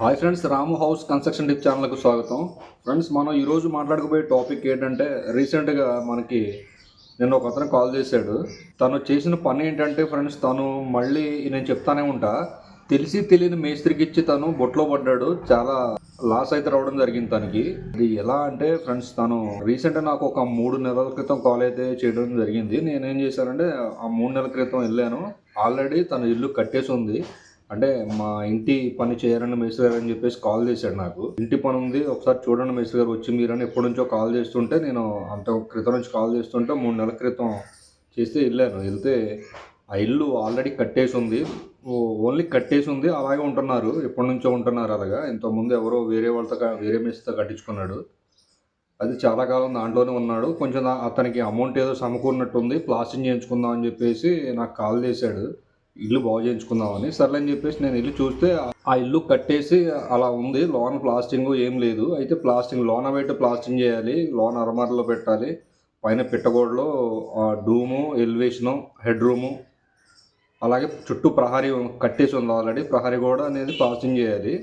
Hi friends Ramu house construction tip ఛానల్కు స్వాగతం. Friends మనం ఈరోజు మాట్లాడుకోబోయే టాపిక్ ఏంటంటే రీసెంట్గా మనకి నిన్న ఒక అతను కాల్ చేశాడు. తను చేసిన పని ఏంటంటే ఫ్రెండ్స్ తను మళ్ళీ నేను చెప్తానే ఉంటా. తెలిసి తెలియని మేస్త్రికి ఇచ్చి తను బొట్లో పడ్డాడు. చాలా లాస్ అయితే రావడం జరిగింది తనకి. ఇది ఎలా అంటే ఫ్రెండ్స్ తను రీసెంట్గా నాకు ఒక మూడు నెలల క్రితం కాల్ అయితే చేయడం జరిగింది. నేనేం చేశానంటే ఆ మూడు నెలల క్రితం వెళ్ళాను. ఆల్రెడీ తన ఇల్లు కట్టేసి ఉంది. అంటే మా ఇంటి పని చేయరని మేస్త్రి గారు అని చెప్పేసి కాల్ చేశాడు నాకు. ఇంటి పని ఉంది ఒకసారి చూడండి మేస్త్రి గారు వచ్చి మీరని ఎప్పటి నుంచో కాల్ చేస్తుంటే నేను అంత క్రితం నుంచి కాల్ చేస్తుంటే మూడు నెలల క్రితం చేస్తే వెళ్ళాను. వెళ్తే ఆ ఇల్లు ఆల్రెడీ కట్టేసి ఉంది. ఓన్లీ కట్టేసి ఉంది అలాగే ఉంటున్నారు. ఎప్పటి నుంచో ఉంటున్నారు అలాగా. ఇంతకుముందు ఎవరో వేరే వాళ్ళతో వేరే మేస్తో కట్టించుకున్నాడు. అది చాలా కాలం దాంట్లోనే ఉన్నాడు. కొంచెం అతనికి అమౌంట్ ఏదో సమకూరినట్టుంది ప్లాస్టింగ్ చేయించుకుందాం అని చెప్పేసి నాకు కాల్ చేశాడు. ఇల్లు బాగు చేయించుకుందామని. సర్లే అని చెప్పేసి నేను ఇల్లు చూస్తే ఆ ఇల్లు కట్టేసి అలా ఉంది. లోన్ ప్లాస్టింగ్ ఏం లేదు. అయితే ప్లాస్టింగ్ లోన పెట్టి ప్లాస్టింగ్ చేయాలి. లోన్ అరమార్లో పెట్టాలి. పైన పిట్టగోడలో ఆ డూము ఎలివేషను హెడ్ రూము అలాగే చుట్టూ ప్రహరీ కట్టేసి ఉంది ఆల్రెడీ. ప్రహరీ గోడ అనేది ప్లాస్టింగ్ చేయాలి.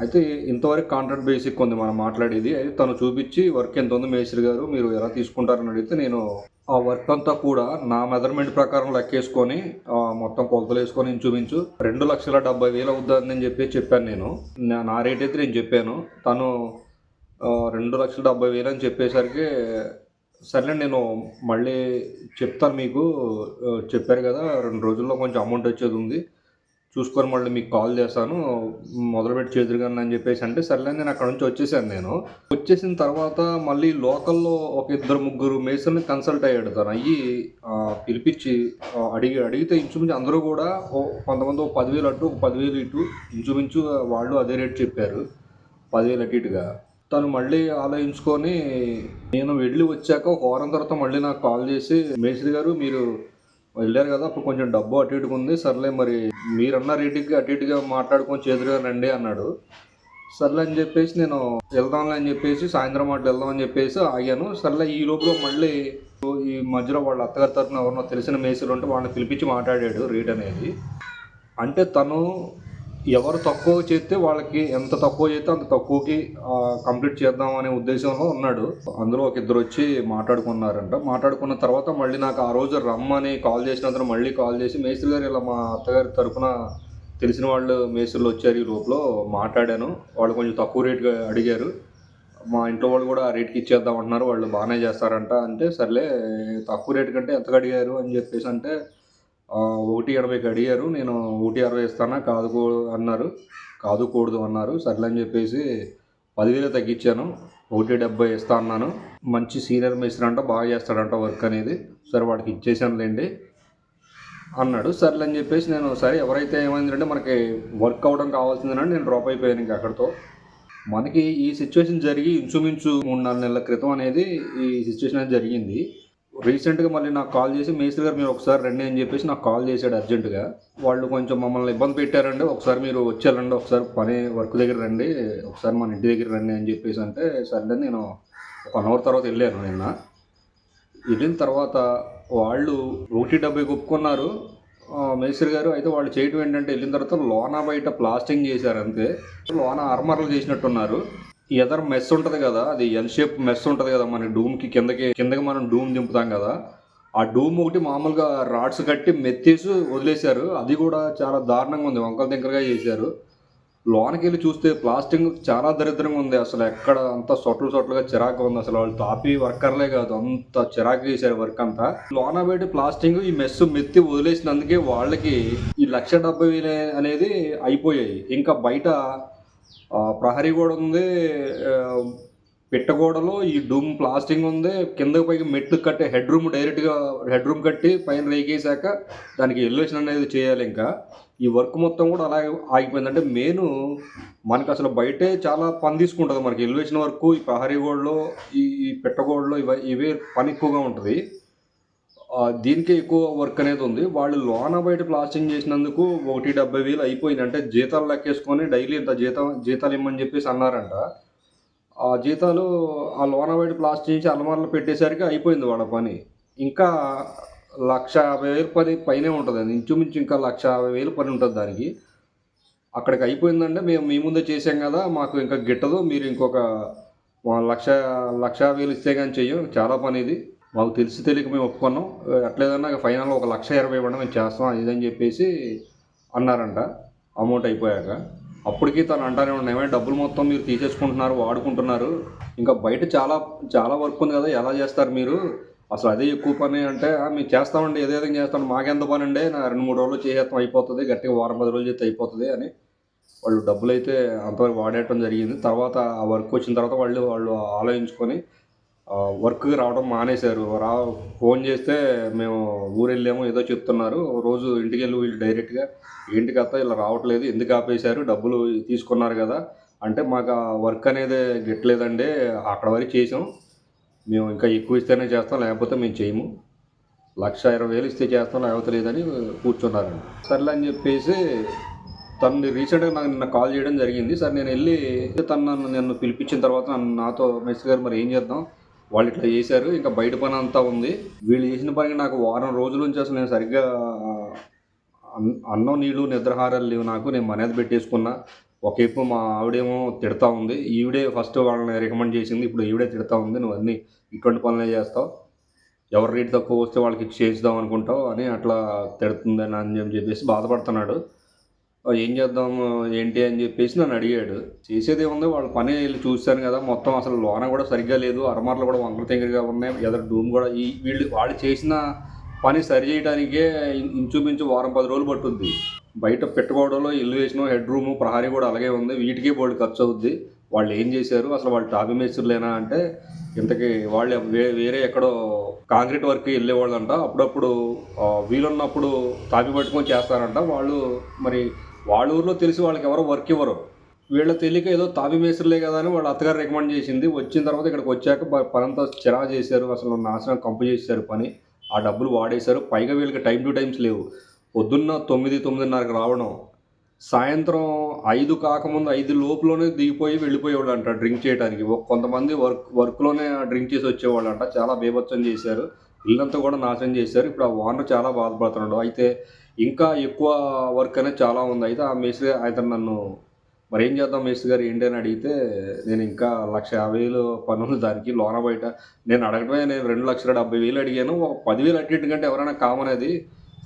అయితే ఇంతవరకు కాంట్రాక్ట్ బేసిక్ ఉంది మనం మాట్లాడేది. అయితే తను చూపించి వర్క్ ఎంత ఉంది మేస్త్రి గారు మీరు ఎలా తీసుకుంటారని అడిగితే నేను ఆ వర్క్ అంతా కూడా నా మెజర్మెంట్ ప్రకారం లెక్కేసుకొని మొత్తం కొలతలు వేసుకొని ఇంచుమించు రెండు లక్షల డెబ్బై వేలు అవుతుందని చెప్పి చెప్పాను నేను. నా- రేట్ అయితే నేను చెప్పాను. తను రెండు లక్షల డెబ్బై వేలు అని చెప్పేసరికి సర్లే నేను మళ్ళీ చెప్తాను మీకు. చెప్పారు కదా రెండు రోజుల్లో కొంచెం అమౌంట్ వచ్చేది ఉంది. చూసుకొని మళ్ళీ మీకు కాల్ చేస్తాను మొదలుపెట్టి చేదురుగాను అని చెప్పేసి అంటే సర్లే నేను అక్కడ నుంచి వచ్చేసాను నేను. వచ్చేసిన తర్వాత మళ్ళీ లోకల్లో ఒక ఇద్దరు ముగ్గురు మేసర్ని కన్సల్ట్ అయ్యాడు తను అయ్యి పిలిపించి అడిగి అడిగితే ఇంచుమించు అందరూ కూడా ఓ కొంతమంది ఒక పదివేలు అటు ఒక పదివేలు ఇటు ఇంచుమించు వాళ్ళు అదే రేట్ చెప్పారు. పదివేలు అటు ఇటుగా. తను మళ్ళీ ఆలోచించుకొని నేను వెళ్ళి వచ్చాక ఒక వారం తర్వాత మళ్ళీ నాకు కాల్ చేసి మేస్త్రి గారు మీరు వెళ్ళారు కదా అప్పుడు కొంచెం డబ్బు అటు ఇటుగా ఉంది. సర్లే మరి మీరన్న రేటుకి అటు ఇటుగా మాట్లాడుకొని చేదురుగా రండి అన్నాడు. సర్లే అని చెప్పేసి నేను వెళ్దాంలే అని చెప్పేసి సాయంత్రం అటు వెళ్దాం అని చెప్పేసి ఆగాను. సర్లే ఈ లోపల మళ్ళీ ఈ మధ్యలో వాళ్ళ అత్తగారి తరఫున ఎవరినో తెలిసిన మేసులు ఉంటే వాళ్ళని పిలిపించి మాట్లాడాడు రేట్ అనేది. అంటే తను ఎవరు తక్కువ చేస్తే వాళ్ళకి ఎంత తక్కువ చేస్తే అంత తక్కువకి కంప్లీట్ చేద్దాం అనే ఉద్దేశంలో ఉన్నాడు. అందులో ఒక ఇద్దరు వచ్చి మాట్లాడుకున్నారంట. మాట్లాడుకున్న తర్వాత మళ్ళీ నాకు ఆ రోజు రమ్మని కాల్ చేసినందుకు మళ్ళీ కాల్ చేసి మేస్త్రి గారు ఇలా మా అత్తగారి తరఫున తెలిసిన వాళ్ళు మేస్త్రులు వచ్చారు ఈ లోపల మాట్లాడాను. వాళ్ళు కొంచెం తక్కువ రేటుగా అడిగారు. మా ఇంట్లో వాళ్ళు కూడా ఆ రేట్కి ఇచ్చేద్దాం అంటున్నారు. వాళ్ళు బాగానే చేస్తారంట. అంటే సర్లే తక్కువ రేటు కంటే ఎంతకు అడిగారు అని చెప్పేసి అంటే ఒకటి ఎనభైకి అడిగారు నేను ఒకటి అరవై ఇస్తానా? కాదు అన్నారు. కాదుకూడదు అన్నారు. సర్లే అని చెప్పేసి పదివేలు తగ్గించాను. ఒకటి డెబ్బై ఇస్తా అన్నాను. మంచి సీనియర్ మేస్త్రి అంట బాగా చేస్తాడంట వర్క్ అనేది. సరే వాడికి ఇచ్చేసానులేండి అన్నాడు. సర్లే అని చెప్పేసి నేను సరే ఎవరైతే ఏమైందంటే మనకి వర్క్ అవడం కావాల్సిందని నేను డ్రాప్ అయిపోయాను ఇంక అక్కడితో. మనకి ఈ సిచ్యువేషన్ జరిగి ఇంచుమించు మూడు నాలుగు నెలల క్రితం అనేది ఈ సిచ్యువేషన్ అనేది జరిగింది. రీసెంట్గా మళ్ళీ నాకు కాల్ చేసి మేస్త్రి గారు మీరు ఒకసారి రండి అని చెప్పేసి నాకు కాల్ చేశాడు అర్జెంటుగా వాళ్ళు కొంచెం మమ్మల్ని ఇబ్బంది పెట్టారండి. ఒకసారి మీరు వచ్చారండి. ఒకసారి పని వర్క్ దగ్గర రండి. ఒకసారి మన ఇంటి దగ్గర రండి అని చెప్పేసి అంటే సరే నేను ఒక వన్ అవర్ తర్వాత వెళ్ళాను నిన్న. వెళ్ళిన తర్వాత వాళ్ళు ఒకటి డెబ్బై ఒప్పుకున్నారు. మేస్త్రి గారు అయితే వాళ్ళు చేయటం ఏంటంటే వెళ్ళిన తర్వాత లోన బయట ప్లాస్టింగ్ చేశారు అంతే. లోన ఆర్మర్లు చేసినట్టున్నారు. ఎదర్ మెస్ ఉంటుంది కదా అది ఎల్ షేప్ మెస్ ఉంటుంది కదా మన డూమ్కి కిందకి కిందకి మనం డూమ్ దింపుతాం కదా ఆ డూమ్ ఒకటి మామూలుగా రాడ్స్ కట్టి మెత్తేసి వదిలేశారు అది కూడా చాలా దారుణంగా ఉంది వంకల దగ్గరగా చేశారు. లోనకి వెళ్ళి చూస్తే ప్లాస్టింగ్ చాలా దరిద్రంగా ఉంది అసలు ఎక్కడ అంత సొట్లు సొట్లుగా చిరాకు ఉంది అసలు వాళ్ళు తాపి వర్కర్లే కాదు అంత చిరాకు చేశారు వర్క్ అంతా. లోన బయట ప్లాస్టింగ్ ఈ మెస్ మెత్తి వదిలేసినందుకే వాళ్ళకి ఈ లక్ష డెబ్బై అనేది అయిపోయాయి ఇంకా బయట ప్రహరీ గోడ ఉంది పిట్టగోడలో ఈ డూమ్ ప్లాస్టింగ్ ఉంది కిందకి పైకి మెట్టు కట్టే హెడ్ రూమ్ డైరెక్ట్గా హెడ్ రూమ్ కట్టి పైన రేగేశాక దానికి ఎల్వేషన్ అనేది చేయాలి ఇంకా. ఈ వర్క్ మొత్తం కూడా అలాగే ఆగిపోయింది అంటే మెయిన్ మనకు అసలు బయటే చాలా పని తీసుకుంటుంది మనకి ఎలివేషన్ వర్క్ ఈ ప్రహరీ గోడలో ఈ ఈ పెట్టగోడలో ఇవ ఇవే పని ఎక్కువగా ఉంటుంది. దీనికే ఎక్కువ వర్క్ అనేది ఉంది. వాళ్ళు లోన బయట ప్లాస్టింగ్ చేసినందుకు ఒకటి డెబ్బై వేలు అయిపోయింది. అంటే జీతాలు లెక్కేసుకొని డైలీ ఇంత జీతం జీతాలు ఇమ్మని చెప్పేసి అన్నారంట. ఆ జీతాలు ఆ లోన బయట ప్లాస్టింగ్ చేసి అలమార్లు పెట్టేసరికి అయిపోయింది వాళ్ళ పని. ఇంకా లక్ష యాభై వేలు పని పైనే ఉంటుంది అండి ఇంచుమించు ఇంకా లక్ష యాభై వేలు పని ఉంటుంది దానికి. అక్కడికి అయిపోయిందంటే మేము మీ ముందే చేసాం కదా. మాకు ఇంకా గిట్టదు. మీరు ఇంకొక లక్ష లక్ష వేలు ఇస్తే కానీ చెయ్యం. చాలా పని ఇది. మాకు తెలిసి తెలియక మేము ఒప్పుకున్నాం. ఎట్లేదన్నా ఫైనల్ ఒక లక్ష ఇరవై ఇవ్వడం మేము చేస్తాం ఇదని చెప్పేసి అన్నారంట. అమౌంట్ అయిపోయాక. అప్పటికి తను అంటానే ఉన్నాయి డబ్బులు మొత్తం మీరు తీసేసుకుంటున్నారు వాడుకుంటున్నారు. ఇంకా బయట చాలా చాలా వర్క్ ఉంది కదా ఎలా చేస్తారు మీరు? అసలు అదే ఎక్కువ పని అంటే మేము చేస్తామండి ఏదో విధంగా చేస్తాం. మాకెంత పని అండి నా రెండు మూడు రోజులు చేసేస్తాం అయిపోతుంది గట్టిగా వారం పది రోజులు చేస్తే అయిపోతుంది అని. వాళ్ళు డబ్బులు అయితే అంతవరకు వాడేయటం జరిగింది. తర్వాత ఆ వర్క్ వచ్చిన తర్వాత వాళ్ళు వాళ్ళు ఆలోచించుకొని వర్క్కి రావడం మానేశారు. రా ఫోన్ చేస్తే మేము ఊరు వెళ్ళాము ఏదో చెప్తున్నారు. రోజు ఇంటికి వెళ్ళి వీళ్ళు డైరెక్ట్గా. ఇంటికి అత్త ఇలా రావట్లేదు. ఎందుకు ఆపేశారు? డబ్బులు తీసుకున్నారు కదా. అంటే మాకు ఆ వర్క్ అనేది గిట్టలేదండి. అక్కడ వరకు చేసాం. మేము ఇంకా ఎక్కువ ఇస్తేనే చేస్తాం లేకపోతే మేము చేయము. లక్ష ఇరవై వేలు ఇస్తే చేస్తాం లేకపోతే లేదని కూర్చున్నారండి. సర్లే అని చెప్పేసి తను రీసెంట్గా నాకు నిన్న కాల్ చేయడం జరిగింది. సార్ నేను వెళ్ళి తను నన్ను నన్ను పిలిపించిన తర్వాత నన్ను నాతో మెస్ గారు మరి ఏం చేద్దాం? వాళ్ళు ఇట్లా చేశారు ఇంకా బయట పని అంతా ఉంది. వీళ్ళు చేసిన పనికి నాకు వారం రోజుల నుంచి అసలు నేను సరిగ్గా అన్నం నీళ్ళు నిద్రహారాలు లేవు నాకు. నేను మనేది పెట్టేసుకున్నా. ఒకవైపు మా ఆవిడేమో తిడతా ఉంది. ఈవిడే ఫస్ట్ వాళ్ళని రికమెండ్ చేసింది. ఇప్పుడు ఈవిడే తిడతా ఉంది. నువ్వు అన్నీ ఇటువంటి పనులే చేస్తావు. ఎవరు రేట్ తక్కువ వస్తే వాళ్ళకి చేద్దాం అనుకుంటావు అని అట్లా తిడుతుందని అని చెప్పేసి బాధపడుతున్నాడు. ఏం చేద్దాం ఏంటి? అని చెప్పేసి నన్ను అడిగాడు. చేసేది ఏముంది? వాళ్ళ పని చూశాను కదా మొత్తం అసలు లోన కూడా సరిగ్గా లేదు అరమార్లు కూడా వంకర తెంగరగా ఉన్నాయి ఎదరు డూమ్ కూడా ఈ వీళ్ళు వాళ్ళు చేసిన పని సరి చేయడానికే ఇంచుమించు వారం పది రోజులు పట్టుద్ది. బయట పెట్టుకోవడంలో ఇల్లు వేసిన హెడ్ రూమ్ ప్రహారీ కూడా అలాగే ఉంది. వీటికి బోర్డు ఖర్చు అవుద్ది వాళ్ళు ఏం చేశారు? అసలు వాళ్ళు టాపీ మేస్త్రులేనా అంటే ఇంతకీ వాళ్ళు వేరే ఎక్కడో కాంక్రీట్ వర్క్ వెళ్ళేవాళ్ళంట. అప్పుడప్పుడు వీలున్నప్పుడు తాపి పట్టుకొని చేస్తారంట. వాళ్ళు మరి వాళ్ళ ఊర్లో తెలిసి వాళ్ళకి ఎవరో వర్క్ ఇవ్వరు. వీళ్ళ తెలియక ఏదో తాబి మేస్త్రులే కదా అని వాళ్ళ అత్తగారు రికమెండ్ చేసింది. వచ్చిన తర్వాత ఇక్కడికి వచ్చాక పనంతా చిరా చేశారు. అసలు నాశనం కంపు చేశారు పని. ఆ డబ్బులు వాడేశారు. పైగా వీళ్ళకి టైం టు టైమ్స్ లేవు. పొద్దున్న తొమ్మిది తొమ్మిదిన్నరకు రావడం సాయంత్రం ఐదు కాకముందు ఐదు లోపులోనే దిగిపోయి వెళ్ళిపోయేవాళ్ళు అంట డ్రింక్ చేయడానికి కొంతమంది వర్క్ వర్క్లోనే డ్రింక్ చేసి వచ్చేవాళ్ళు అంట చాలా బీభత్సం చేశారు. ఇల్లంతా కూడా నాశనం చేశారు. ఇప్పుడు ఆ ఓనర్ చాలా బాధపడుతున్నాడు. అయితే ఇంకా ఎక్కువ వర్క్ అనేది చాలా ఉంది. అయితే ఆ మేస్త్రి అయితే నన్ను మరి ఏం చేద్దాం మేస్త్రి గారు ఏంటి అని అడిగితే నేను ఇంకా లక్ష యాభై వేలు పన్నులు దానికి లోన బయట నేను అడగడమే నేను రెండు లక్షల డెబ్బై వేలు అడిగాను. ఒక పదివేలు అట్టి కంటే ఎవరైనా కామన్ అది.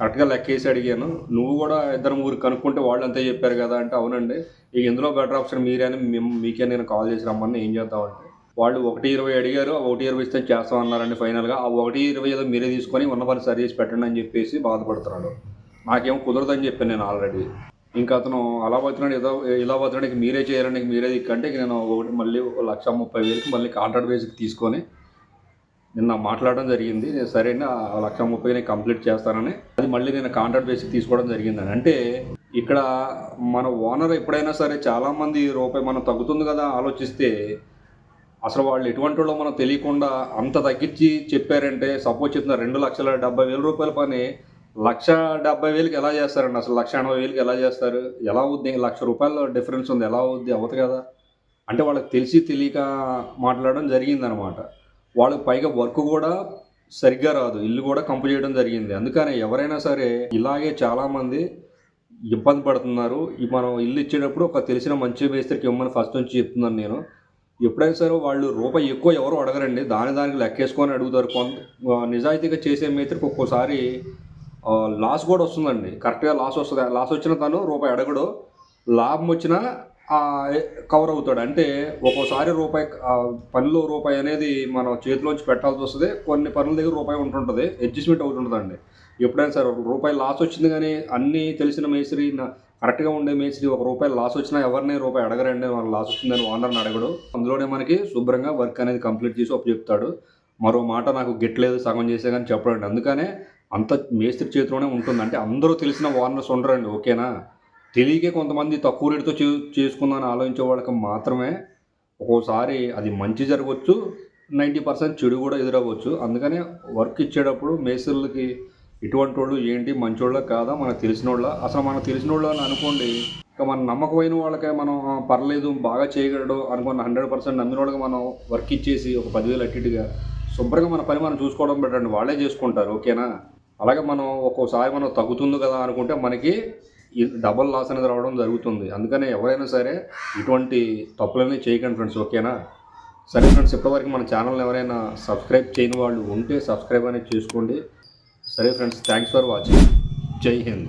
కరెక్ట్గా లెక్కేసి అడిగాను. నువ్వు కూడా ఇద్దరు ముగ్గురు కనుక్కుంటే వాళ్ళు అంతే చెప్పారు కదా అంటే అవునండి. ఇక ఇందులో బెటర్ ఆప్షన్ మీరే అని మేము మీకే నేను కాల్ చేసి రమ్మని ఏం చేద్దామంటే వాళ్ళు ఒకటి ఇరవై అడిగారు. ఆ ఒకటి ఇరవై ఇస్తే చేస్తాం అన్నారండి ఫైనల్గా. ఆ ఒకటి ఇరవై ఏదో మీరే తీసుకొని ఉన్న పని సరి చేసి పెట్టండి అని చెప్పేసి బాధపడుతున్నాడు. నాకేం కుదరదని చెప్పాను నేను ఆల్రెడీ. ఇంకా అతను అలా పోతున్నాడు ఏదో ఇలా పోతున్నాడు మీరే చేయాలండి మీరే దిక్కంటే నేను ఒకటి మళ్ళీ ఒక లక్ష ముప్పై వేలకి మళ్ళీ కాంట్రాక్ట్ బేస్కి తీసుకొని నిన్న మాట్లాడడం జరిగింది. నేను సరే ఆ లక్ష ముప్పై నేను కంప్లీట్ చేస్తానని అది మళ్ళీ నేను కాంట్రాక్ట్ బేసిక్ తీసుకోవడం జరిగిందని. అంటే ఇక్కడ మన ఓనర్ ఎప్పుడైనా సరే చాలామంది రూపాయి మనం తగ్గుతుంది కదా ఆలోచిస్తే అసలు వాళ్ళు ఎటువంటి వాళ్ళు మనం తెలియకుండా అంత తగ్గించి చెప్పారంటే సపోజ్ చెప్తున్నారు రెండు లక్షల డెబ్బై వేల రూపాయల పని లక్ష డెబ్బై వేలకి ఎలా చేస్తారండి? అసలు లక్ష ఎనభై వేలకి ఎలా చేస్తారు? ఎలా అవుద్ది? లక్ష రూపాయల డిఫరెన్స్ ఉంది. ఎలా అవుద్ది? అవ్వదు కదా. అంటే వాళ్ళకి తెలిసి తెలియక మాట్లాడడం జరిగిందనమాట. వాళ్ళకి పైగా వర్క్ కూడా సరిగ్గా రాదు. ఇల్లు కూడా కంపు చేయడం జరిగింది. అందుకని ఎవరైనా సరే ఇలాగే చాలామంది ఇబ్బంది పడుతున్నారు. మనం ఇల్లు ఇచ్చేటప్పుడు ఒక తెలిసిన మంచి మేస్త్రికి ఇవ్వమని ఫస్ట్ నుంచి చెప్తున్నాను నేను. ఎప్పుడైనా సరే వాళ్ళు రూపాయి ఎక్కువ ఎవరు అడగరండి. దాని దానికి లెక్కేసుకొని అడుగుతారు. కొంత నిజాయితీగా చేసే మేస్త్రికి ఒక్కోసారి లాస్ కూడా వస్తుందండి. కరెక్ట్గా లాస్ వస్తుంది. లాస్ వచ్చిన తను రూపాయి అడగడు. లాభం వచ్చినా కవర్ అవుతాడు. అంటే ఒక్కోసారి రూపాయి పనిలో రూపాయి అనేది మనం చేతిలోంచి పెట్టాల్సి వస్తుంది. కొన్ని పనుల దగ్గర రూపాయి ఉంటుంటుంది. అడ్జస్ట్మెంట్ అవుతుంటుందండి. ఎప్పుడైనా సరే రూపాయి లాస్ వచ్చింది కానీ అన్నీ తెలిసిన మేస్త్రి కరెక్ట్గా ఉండే మేస్త్రి ఒక రూపాయి లాస్ వచ్చినా ఎవరిని రూపాయి అడగరండి. మన లాస్ వచ్చిందని ఓనర్ని అడగడు. అందులోనే మనకి శుభ్రంగా వర్క్ అనేది కంప్లీట్ చేసి ఒప్పు చెప్తాడు. మరో మాట నాకు గిట్లేదు సగం చేసే కానీ చెప్పడండి. అందుకనే అంత మేస్త్రి చేతిలోనే ఉంటుంది. అంటే అందరూ తెలిసిన ఓనర్స్ ఉండరండి ఓకేనా? తెలియకే కొంతమంది తక్కువ రేటుతో చే చేసుకుందని ఆలోచించే వాళ్ళకి మాత్రమే ఒక్కోసారి అది మంచి జరగవచ్చు నైంటీ పర్సెంట్ చెడు కూడా ఎదురవ్వచ్చు. అందుకనే వర్క్ ఇచ్చేటప్పుడు మేస్త్రులకి ఇటువంటి వాళ్ళు ఏంటి మంచోళ్ళ కాదా మనకు తెలిసిన వాళ్ళ అసలు మనకు తెలిసిన వాళ్ళు అని అనుకోండి ఇక మన నమ్మకమైన వాళ్ళకే మనం పర్లేదు బాగా చేయగలడు అనుకున్న హండ్రెడ్ పర్సెంట్ నమ్మిన వాళ్ళకి మనం వర్క్ ఇచ్చేసి ఒక పదివేలు అట్టిగా శుభ్రంగా మన పని మనం చూసుకోవడం బెటర్ వాళ్ళే చేసుకుంటారు ఓకేనా? అలాగే మనం ఒక్కోసారి మనం తగ్గుతుంది కదా అనుకుంటే మనకి ఈ డబల్ లాస్ అనేది రావడం జరుగుతుంది. అందుకని ఎవరైనా సరే ఇటువంటి తప్పులన్నీ చేయకండి ఫ్రెండ్స్ ఓకేనా సరే ఫ్రెండ్స్ ఇప్పటివరకు మన ఛానల్ ఎవరైనా సబ్స్క్రైబ్ చేయని వాళ్ళు ఉంటే సబ్స్క్రైబ్ అనేది చేసుకోండి. సరే ఫ్రెండ్స్ థ్యాంక్స్ ఫర్ వాచింగ్ జై హింద్.